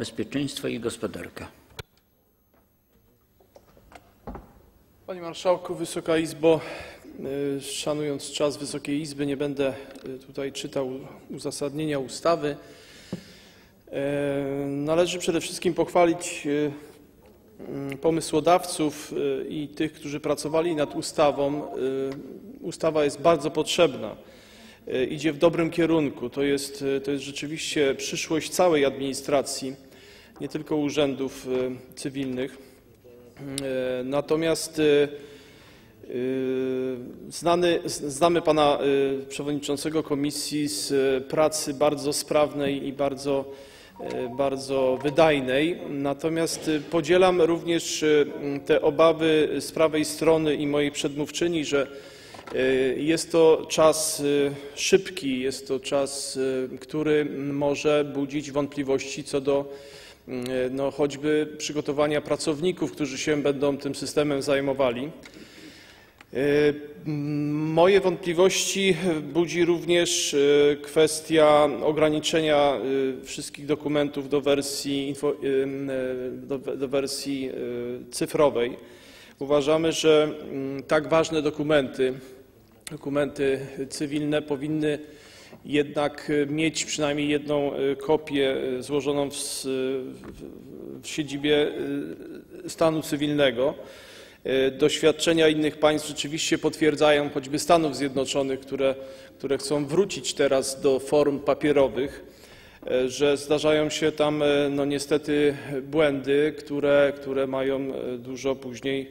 bezpieczeństwo i gospodarkę. Panie Marszałku, Wysoka Izbo, y, szanując czas Wysokiej Izby, nie będę y, tutaj czytał uzasadnienia ustawy. E, Należy przede wszystkim pochwalić y, mm, pomysłodawców y, i tych, którzy pracowali nad ustawą. Y, Ustawa jest bardzo potrzebna. Y, Idzie w dobrym kierunku. To jest, y, to jest rzeczywiście przyszłość całej administracji, nie tylko urzędów y, cywilnych. E, Natomiast e, znany, znamy pana przewodniczącego komisji z pracy bardzo sprawnej i bardzo, bardzo wydajnej. Natomiast podzielam również te obawy z prawej strony i mojej przedmówczyni, że jest to czas szybki, jest to czas, który może budzić wątpliwości co do no, choćby przygotowania pracowników, którzy się będą tym systemem zajmowali. M, Moje wątpliwości budzi również e, kwestia ograniczenia wszystkich dokumentów do wersji, do, do wersji cyfrowej. Uważamy, że m, tak ważne dokumenty, dokumenty cywilne powinny jednak e, mieć przynajmniej jedną e, kopię e, złożoną w, w, siedzibie stanu cywilnego. Doświadczenia innych państw rzeczywiście potwierdzają, choćby Stanów Zjednoczonych, które, które chcą wrócić teraz do form papierowych, że zdarzają się tam no niestety błędy, które, które mają dużo później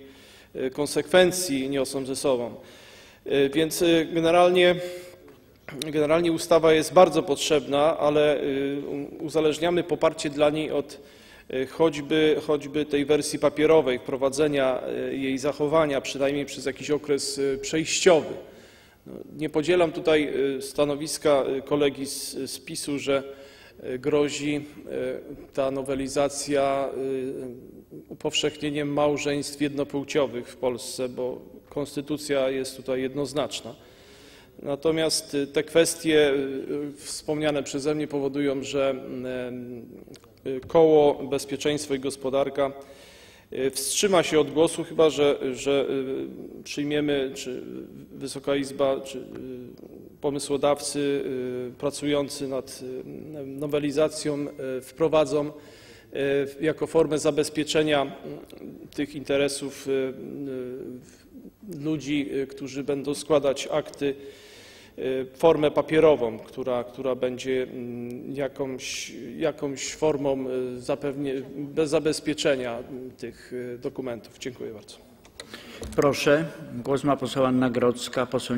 konsekwencji niosą ze sobą. Więc generalnie Generalnie ustawa jest bardzo potrzebna, ale y, uzależniamy poparcie dla niej od y, choćby, choćby tej wersji papierowej, wprowadzenia y, jej zachowania, przynajmniej przez jakiś okres przejściowy. No, Nie podzielam tutaj stanowiska kolegi z, z PiSu, że grozi ta nowelizacja upowszechnieniem małżeństw jednopłciowych w Polsce, bo konstytucja jest tutaj jednoznaczna. Natomiast y, te kwestie y, wspomniane przeze mnie powodują, że y, y, koło Bezpieczeństwo i Gospodarka y, wstrzyma się od głosu, chyba że, że y, przyjmiemy, czy Wysoka Izba, czy y, pomysłodawcy y, pracujący nad y, nowelizacją y, wprowadzą y, jako formę zabezpieczenia y, tych interesów y, y, ludzi, y, którzy będą składać akty, y, formę papierową, która, która będzie mm, jakąś, jakąś formą y, zapewnie bez zabezpieczenia y, tych y, dokumentów. Dziękuję bardzo. Proszę, głos ma poseł Anna Grodzka, poseł